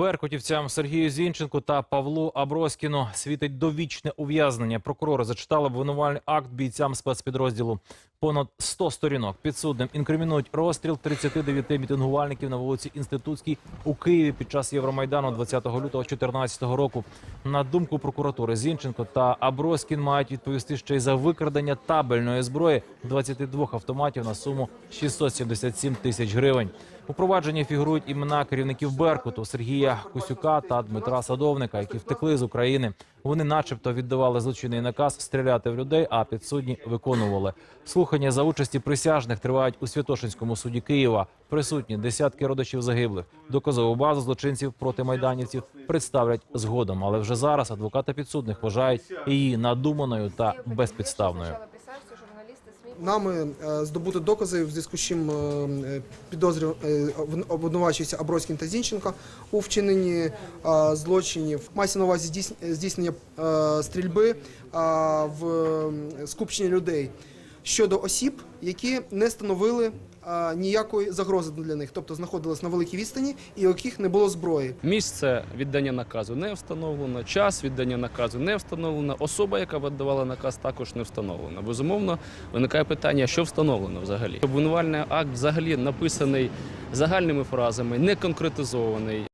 Беркутівцям Сергію Зінченку та Павлу Аброськіну світить довічне ув'язнення. Прокурори зачитали обвинувальний акт бійцям спецпідрозділу. Понад 100 сторінок підсудним інкримінують розстріл 39 мітингувальників на вулиці Інститутській у Києві під час Євромайдану 20 лютого 2014 року. На думку прокуратури, Зінченко та Аброськін мають відповісти ще й за викрадення табельної зброї 22 автоматів на суму 677 тисяч гривень. У провадженні фігурують імена керівників Беркуту Сергія Кусюка та Дмитра Садовника, які втекли з України. Вони, начебто, віддавали злочинний наказ стріляти в людей, а підсудні виконували. Слухання за участі присяжних тривають у Святошинському суді Києва. Присутні десятки родичів загиблих. Доказову базу злочинців проти майданівців представлять згодом. Але вже зараз адвокати підсудних вважають її надуманою та безпідставною. Нами е, здобути докази, в зв'язку з чим е, підозрюв е, обвин- обвинувачується Аброськін та Зінченко у вчиненні злочинів. Мається на увазі здійс- здійснення стрільби в скупчення людей щодо осіб, які не становили е, ніякої загрози для них, тобто знаходились на великій відстані і у яких не було зброї. Місце віддання наказу не встановлено, час віддання наказу не встановлено, особа, яка видавала наказ, також не встановлена. Безумовно, виникає питання, що встановлено взагалі. Обвинувальний акт взагалі написаний загальними фразами, не конкретизований.